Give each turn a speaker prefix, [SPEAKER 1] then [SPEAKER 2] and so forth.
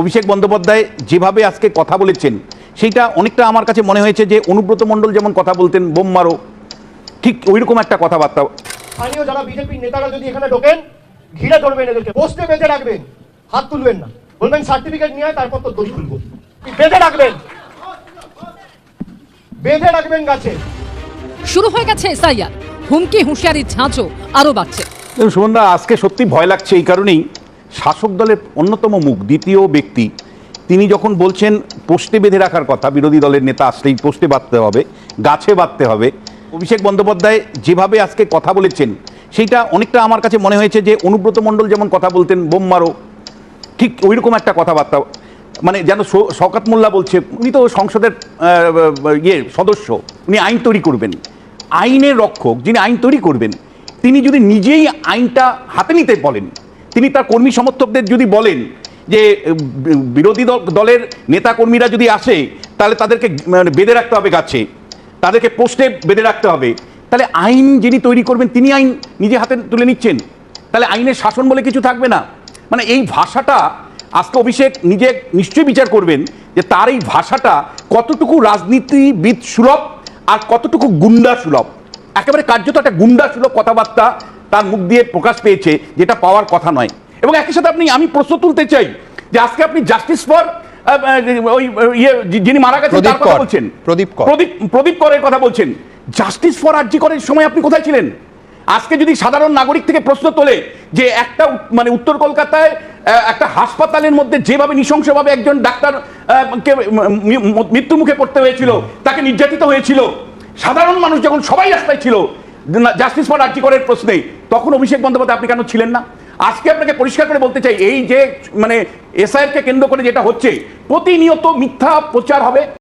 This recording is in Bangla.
[SPEAKER 1] অভিষেক বন্দ্যোপাধ্যায় যেভাবে আজকে কথা বলেছেন সেইটা অনেকটা আমার কাছে মনে হয়েছে যে অনুব্রত মণ্ডল যেমন কথা বলতেন বোম মারো ঠিক ওইরকম একটা কথাবার্তা।
[SPEAKER 2] স্থানীয় যারা বিজেপির নেতারা যদি এখানে ঢোকেন ঘিরে ধরবেন এদেরকে পোস্টে বেঁধে রাখবেন হাত তুলবেন না। বলবেন সার্টিফিকেট নিয়ে তারপর তো দড়ি খুলবো। বেঁধে রাখবেন। বেঁধে রাখবেন গাছে।
[SPEAKER 3] শুরু হয়ে গেছে এসআইআর। হুমকি হুঁশিয়ারির ঝাঁঝও আরও বাড়ছে।
[SPEAKER 1] দেখুন, সুমনদা আজকে সত্যি ভয় লাগছে এই কারণেই। শাসক দলের অন্যতম মুখ, দ্বিতীয় ব্যক্তি, তিনি যখন বলছেন পোস্টে বেঁধে রাখার কথা, বিরোধী দলের নেতা আসলেই পোস্টে বাঁধতে হবে, গাছে বাঁধতে হবে, অভিষেক বন্দ্যোপাধ্যায় যেভাবে আজকে কথা বলেছেন, সেইটা অনেকটা আমার কাছে মনে হয়েছে যে অনুব্রত মণ্ডল যেমন কথা বলতেন, বোম মারো, ঠিক ওইরকম একটা কথাবার্তা মানে যেন শো- শওকত মোল্লা বলছে, উনি তো সংসদের ইয়ে সদস্য, উনি আইন তৈরি করবেন, আইনের রক্ষক যিনি আইন তৈরি করবেন, তিনি যদি নিজেই আইনটা হাতে নিতে বলেন তিনি তার কর্মী সমর্থকদের যদি বলেন যে বিরোধী দল- দলের নেতাকর্মীরা যদি আসে, তাহলে তাদেরকে মানে বেঁধে রাখতে হবে গাছে। তাদেরকে পোস্টে বেঁধে রাখতে হবে। তাহলে আইন যিনি তৈরি করবেন, তিনি আইন নিজে হাতে তুলে নিচ্ছেন। তাহলে আইনের শাসন বলে কিছু থাকবে না। মানে এই ভাষাটা, আজকে অভিষেক নিজে নিশ্চয়ই বিচার করবেন যে, তার এই ভাষাটা কতটুকু রাজনীতিবিদ সুলভ আর কতটুকু গুন্ডা সুলভ। একেবারে কার্যত একটা গুন্ডা সুলভ কথাবার্তা তার মুখ দিয়ে প্রকাশ পেয়েছে যেটা পাওয়ার কথা নয়। এবং একই সাথে আপনি আমি প্রশ্ন তুলতে চাই যে আজকে আপনি জাস্টিস ফর ওই ইয়ে যিনি মারা গেছেন তার কথা বলছেন।
[SPEAKER 4] প্রদীপ।
[SPEAKER 1] প্রদীপ প্রদীপ করের কথা বলছেন। জাস্টিস ফর আরজি করের সময় আপনি কোথায় ছিলেন? আজকে যদি সাধারণ নাগরিক থেকে প্রশ্ন তোলে যে একটা মানে উত্তর কলকাতায় একটা হাসপাতালের মধ্যে যেভাবে নৃশংসভাবে একজন ডাক্তার কে মৃত্যু মুখে পড়তে হয়েছিল তাকে নির্যাতিত হয়েছিল সাধারণ মানুষ যখন সবাই রাস্তায় ছিল জাস্টিস ফর আর্জি করের প্রশ্নে তখন অভিষেক বন্দ্যোপাধ্যায় আপনি কেন ছিলেন না? আজকে আপনাকে পরিষ্কার করে বলতে চাই, এই যে মানে এসআইআর কে কেন্দ্র করে যেটা হচ্ছে, প্রতিনিয়ত মিথ্যা প্রচার হবে।